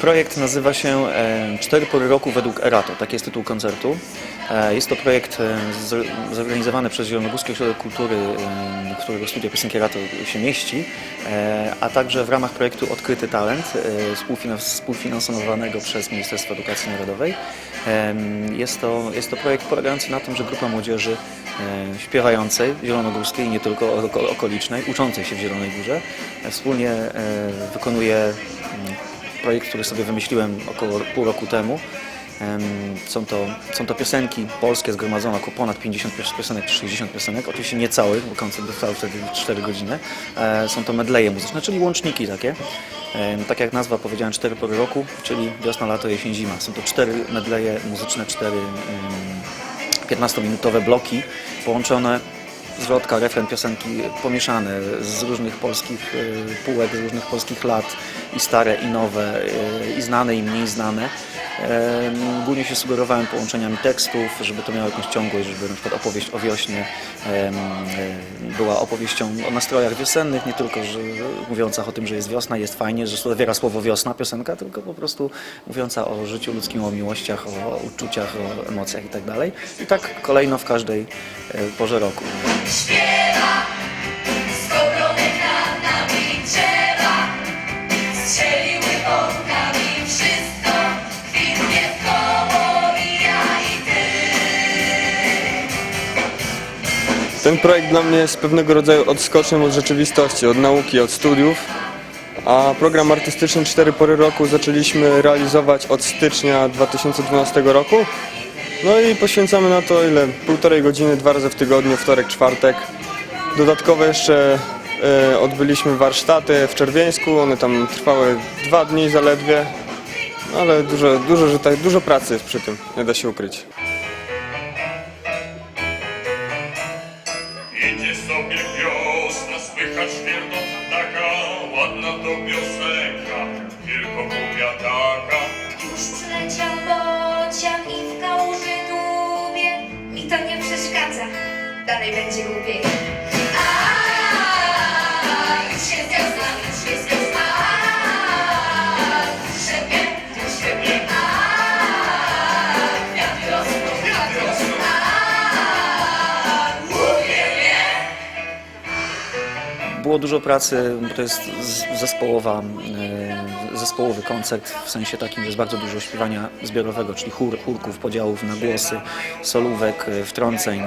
Projekt nazywa się e, Cztery pory roku według Erato, taki jest tytuł koncertu. E, Jest to projekt e, zorganizowany przez Zielonogórskie Ośrodek Kultury, którego studio piosenki Erato się mieści, a także w ramach projektu Odkryty Talent, współfinan- współfinansowanego przez Ministerstwo Edukacji Narodowej. Jest to, jest to projekt polegający na tym, że grupa młodzieży śpiewającej zielonogórskiej, nie tylko oko- okolicznej, uczącej się w Zielonej Górze, wspólnie wykonuje mm, projekt, który sobie wymyśliłem około pół roku temu. Em, Są to, są to piosenki polskie zgromadzone, około ponad 50 pios- piosenek czy 60 piosenek. Oczywiście nie całych, bo koncert trwał wtedy 4 godziny. E, Są to medleje muzyczne, czyli łączniki takie. Tak jak nazwa powiedziałem, cztery pory roku, czyli wiosna, lato, jesień, zima. Są to cztery medleje muzyczne, cztery em, 15-minutowe bloki połączone zwrotka, refren piosenki pomieszane z różnych polskich e, półek, z różnych polskich lat i stare i nowe e, i znane i mniej znane. Głównie się sugerowałem połączeniami tekstów, żeby to miało jakąś ciągłość, żeby na przykład opowieść o wiośnie e, była opowieścią o nastrojach wiosennych, nie tylko że, mówiąca o tym, że jest wiosna, jest fajnie, że zawiera słowo wiosna piosenka, tylko po prostu mówiąca o życiu ludzkim, o miłościach, o uczuciach, o emocjach itd. I tak kolejno w każdej e, porze roku. Ten projekt dla mnie jest pewnego rodzaju odskoczem od rzeczywistości, od nauki, od studiów. A program artystyczny Cztery Pory Roku zaczęliśmy realizować od stycznia 2012 roku. No i poświęcamy na to ile? Półtorej godziny, dwa razy w tygodniu, wtorek, czwartek. Dodatkowo jeszcze e, odbyliśmy warsztaty w Czerwieńsku, one tam trwały dwa dni zaledwie. Ale dużo, dużo, że tak, dużo pracy jest przy tym, nie da się ukryć. Sobie wiosna, słychać świerno ptaka, ładna to piosenka, wielkopówia taka. Już przyleciał bocian I w kałuży dłubie Mi to nie przeszkadza Dalej będzie głupiej Było dużo pracy, bo to jest zespołowa, e, zespołowy koncert, w sensie takim, że jest bardzo dużo śpiewania zbiorowego, czyli chór, chórków, podziałów na głosy, solówek, e, wtrąceń,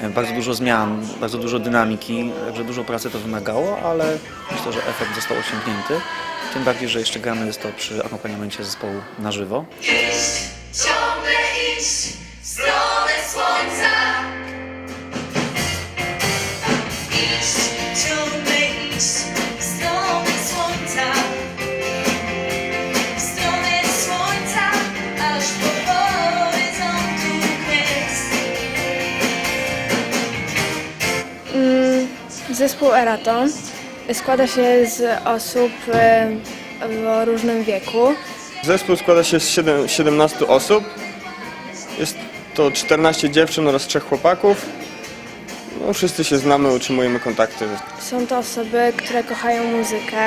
e, bardzo dużo zmian, bardzo dużo dynamiki, także dużo pracy to wymagało, ale myślę, że efekt został osiągnięty. Tym bardziej, że jeszcze gramy jest to przy akompaniamencie zespołu na żywo. Zespół Erato składa się z osób w różnym wieku. Zespół składa się z siedem- 17 osób. Jest to 14 dziewczyn oraz 3 chłopaków. No, wszyscy się znamy, utrzymujemy kontakty. Są to osoby, które kochają muzykę.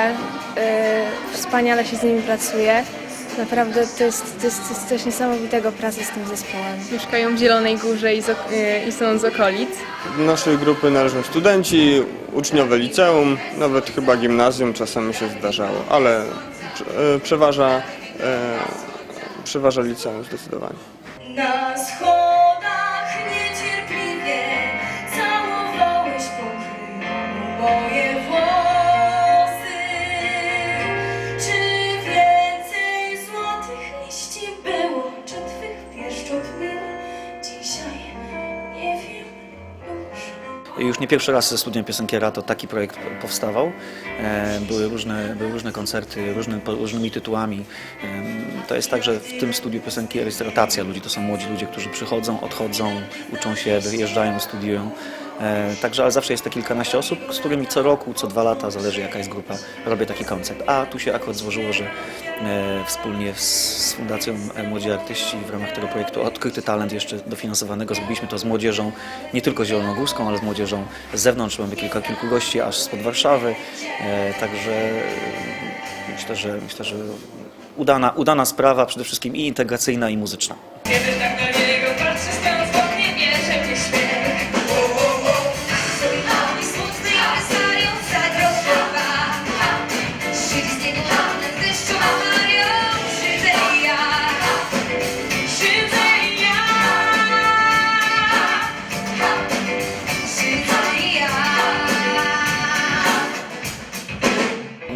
e, Wspaniale się z nimi pracuje. Naprawdę to jest, to jest, to jest coś niesamowitego pracy z tym zespołem. Mieszkają w Zielonej Górze i, z, i są z okolic. Do naszej grupy należą studenci, uczniowie liceum, nawet chyba gimnazjum czasami się zdarzało, ale e, przeważa, e, przeważa liceum zdecydowanie. Już. Nie pierwszy raz ze studiem piosenki Rato taki projekt powstawał. E, Były różne, były różne koncerty różny, różnymi tytułami. Em, To jest tak, że w tym studiu piosenki jest rotacja ludzi. To są młodzi ludzie, którzy przychodzą, odchodzą, uczą się, wyjeżdżają, studiują. E, Także, ale zawsze jest te kilkanaście osób, z którymi co roku, co dwa lata, zależy jaka jest grupa, robię taki koncert. A tu się akurat złożyło, że e, wspólnie z, Fundacją Młodzi Artyści w ramach tego projektu Odkryty Talent jeszcze dofinansowanego zrobiliśmy to z młodzieżą, nie tylko zielonogórską, ale z młodzieżą z zewnątrz. Mamy kilka, kilku gości aż spod Warszawy. E, Także myślę, że myślę, że udana, udana sprawa, przede wszystkim i integracyjna, i muzyczna.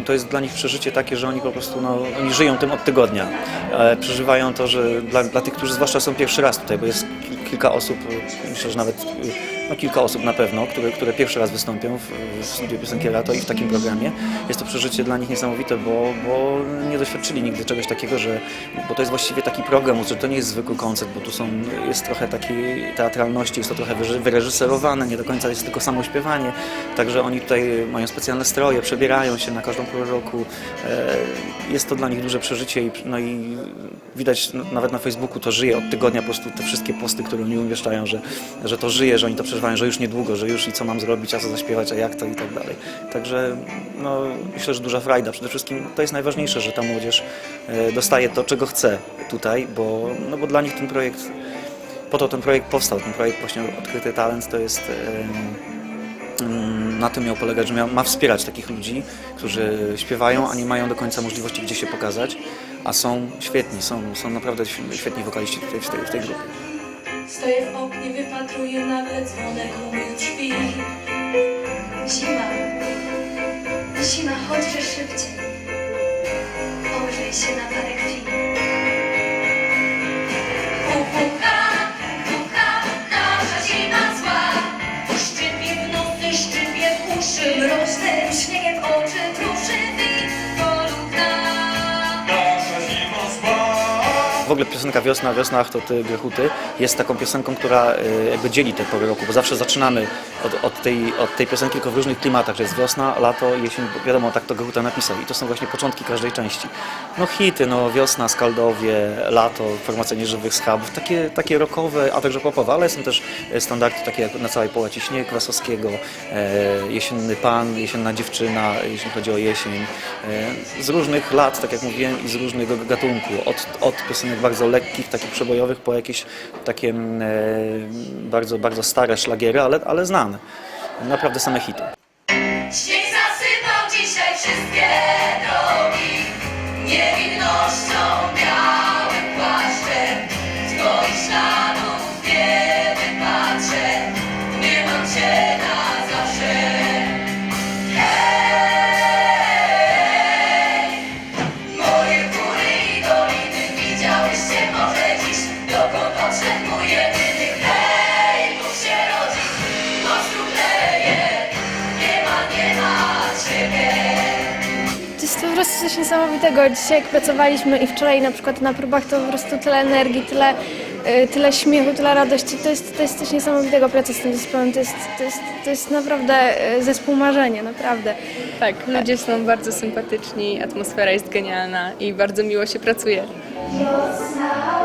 To jest dla nich przeżycie takie, że oni po prostu no, oni żyją tym od tygodnia. E, przeżywają to, że dla, dla tych, którzy zwłaszcza są pierwszy raz tutaj, bo jest kil- kilka osób, e, myślę, że nawet e, no, kilka osób na pewno, które, które pierwszy raz wystąpią w, w studiu piosenki Rato i w takim programie. Jest to przeżycie dla nich niesamowite, bo, bo nie doświadczyli nigdy czegoś takiego, że bo to jest właściwie taki program, że to nie jest zwykły koncert, bo tu są, jest trochę takiej teatralności, jest to trochę wyre- wyreżyserowane, nie do końca jest tylko samo śpiewanie, także oni tutaj mają specjalne stroje, przebierają się na każdą porę roku. E, Jest to dla nich duże przeżycie i, no i widać nawet na Facebooku to żyje od tygodnia po prostu te wszystkie posty, które oni umieszczają, że, że to żyje, że oni to przeżywają, że już niedługo, że już i co mam zrobić, a co zaśpiewać, a jak to i tak dalej. Także no, myślę, że duża frajda. Przede wszystkim to jest najważniejsze, że ta młodzież e, dostaje to, czego chce tutaj, bo, no bo dla nich ten projekt, po to ten projekt powstał, ten projekt właśnie Odkryty Talent to jest... em, Mm, na tym miał polegać, że ma wspierać takich ludzi, którzy śpiewają, a nie mają do końca możliwości gdzie się pokazać, a są świetni, są, są naprawdę świ- świetni wokaliści w tej, w tej grupie. Stoję w oknie, wypatruję nagle dzwonek u mych drzwi. Zima, zima, chodźże szybciej. Ogrzej się na parę chwil. Szczypie w nosy, szczypie w uszy, mrocznym śniegiem oczy truszy ogóle piosenka Wiosna, Wiosna, ach to ty Grechuty jest taką piosenką, która e, jakby dzieli te pory roku, bo zawsze zaczynamy od, od, tej, od tej piosenki tylko w różnych klimatach, że jest wiosna, lato, jesień, wiadomo, tak to Grechuta napisał i to są właśnie początki każdej części. No hity, no wiosna, Skaldowie, lato, formacja Nieżywych Schabów, takie, takie rockowe, a także popowe, ale są też standardy takie jak na całej połaci Śnieg Wasowskiego, e, Jesienny Pan, Jesienna Dziewczyna, jeśli chodzi o jesień, e, z różnych lat, tak jak mówiłem, i z różnego gatunku, od, od piosenek bardzo lekkich, takich przebojowych, po jakieś takie mm, e, bardzo, bardzo stare szlagiery, ale, ale znane. Naprawdę same hity. Prostu coś niesamowitego. Dzisiaj jak pracowaliśmy i wczoraj na przykład na próbach, to po prostu tyle energii, tyle, y, tyle śmiechu, tyle radości. To jest, to jest coś niesamowitego praca z tym zespołem. To jest, to jest, to jest naprawdę y, zespół marzenia, naprawdę. Tak, ludzie są bardzo sympatyczni, atmosfera jest genialna i bardzo miło się pracuje. Wiosna,